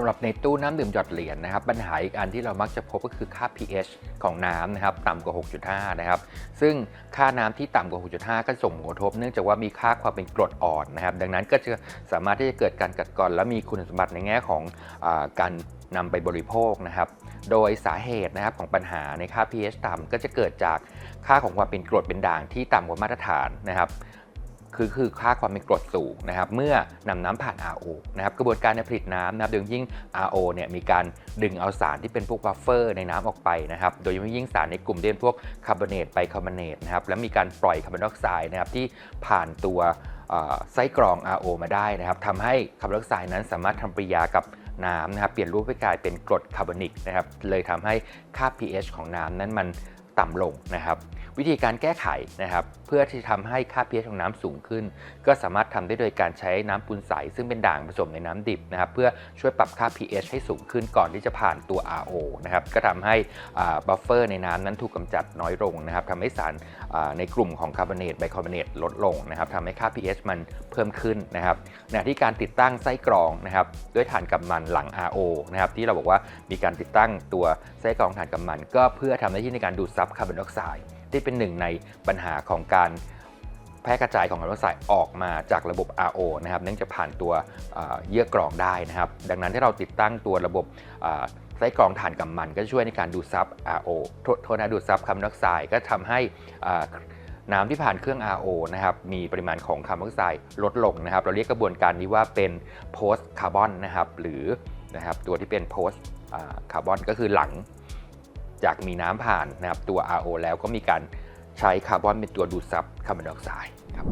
สำหรับในตู้น้ำดื่มหยอดเหรียญนะครับปัญหาอีกอันที่เรามักจะพบก็คือค่า pH ของน้ำนะครับต่ำกว่า 6.5 นะครับ ซึ่งค่าน้ำที่ต่ำกว่า 6.5 ก็ส่งผลกระทบ เนื่องจากว่ามีค่าความเป็นกรดอ่อนนะครับ ดังนั้นก็จะสามารถที่จะเกิดการกัดกร่อน และมีคุณสมบัติในแง่ของอการนำไปบริโภคนะครับ โดยสาเหตุนะครับของปัญหาในค่า pH ต่ำก็จะเกิดจากค่าของความเป็นกรดเป็นด่างที่ต่ำกว่ามาตรฐานนะครับ คือคือค่าความเป็นกรดสูงนะครับเมื่อนำน้ำผ่าน RO นะครับกระบวนการในผลิตน้ำนะครับโดยยิ่ง RO เนี่ยมีการดึงเอาสารที่เป็นพวกบัฟเฟอร์ในน้ำออกไปนะครับโดยยิ่งสารในกลุ่มที่นพวกคาร์บอเนตไบคาร์บอเนตนะครับและมีการปล่อยคาร์บอนไดออกไซด์นะครับที่ผ่านตัวไส้กรอง RO มาได้นะครับทำให้คาร์บอนไดออกไซด์นั้นสามารถทำปฏิกิริยากับน้ำนะครับเปลี่ยนรูปให้กลายเป็นกรดคาร์บอนิกนะครับเลยทำให้ค่า pH ของน้ำนั้นมัน ต่ำลงนะครับ วิธีการแก้ไขนะครับ เพื่อที่จะทำให้ค่า pH ของน้ำสูงขึ้น ก็สามารถทำได้โดยการใช้น้ำปูนใส ซึ่งเป็นด่างผสมในน้ำดิบนะครับ เพื่อช่วยปรับค่า pH ให้สูงขึ้นก่อนที่จะผ่านตัว RO นะครับ ก็ทำให้บัฟเฟอร์ในน้ำนั้นถูกกำจัดน้อยลงนะครับทำให้สารในกลุ่มของคาร์บอเนตไบคาร์บอเนตลดลงนะครับทำให้ค่า pH มันเพิ่มขึ้นนะครับในขณะที่การติดตั้งไส้กรองนะครับด้วยถ่านกำมันหลัง RO นะครับที่เราบอกว่ามีการติดตั้งตัวไส้กรองถ่านกำมัน ก็เพื่อทำหน้าที่ในการดูดซับคาร์บอนไดออกไซด์ที่เป็นหนึ่งในปัญหาของการแพร่กระจายของคาร์บอนไดออกไซด์ออกมาจากระบบ RO นะครับเนื่องจากผ่านตัวเยื่อกรองได้นะครับ ดังนั้นถ้าเราติดตั้งตัวระบบไส้กรองถ่านกำมันก็ช่วยในการดูดซับ RO โทษโทษนะดูดซับคาร์บอนไดออกไซด์ก็ทำให้น้ำที่ผ่านเครื่อง RO นะครับ มีปริมาณของคาร์บอนไดออกไซด์ลดลงนะครับ เราเรียกกระบวนการนี้ว่าเป็น post carbon นะครับ หรือนะครับตัวที่เป็น post คาร์บอนก็คือหลัง จากมีน้ำผ่านนะครับตัว RO แล้วก็มีการใช้คาร์บอนเป็นตัวดูดซับคาร์บอนไดออกไซด์ครับ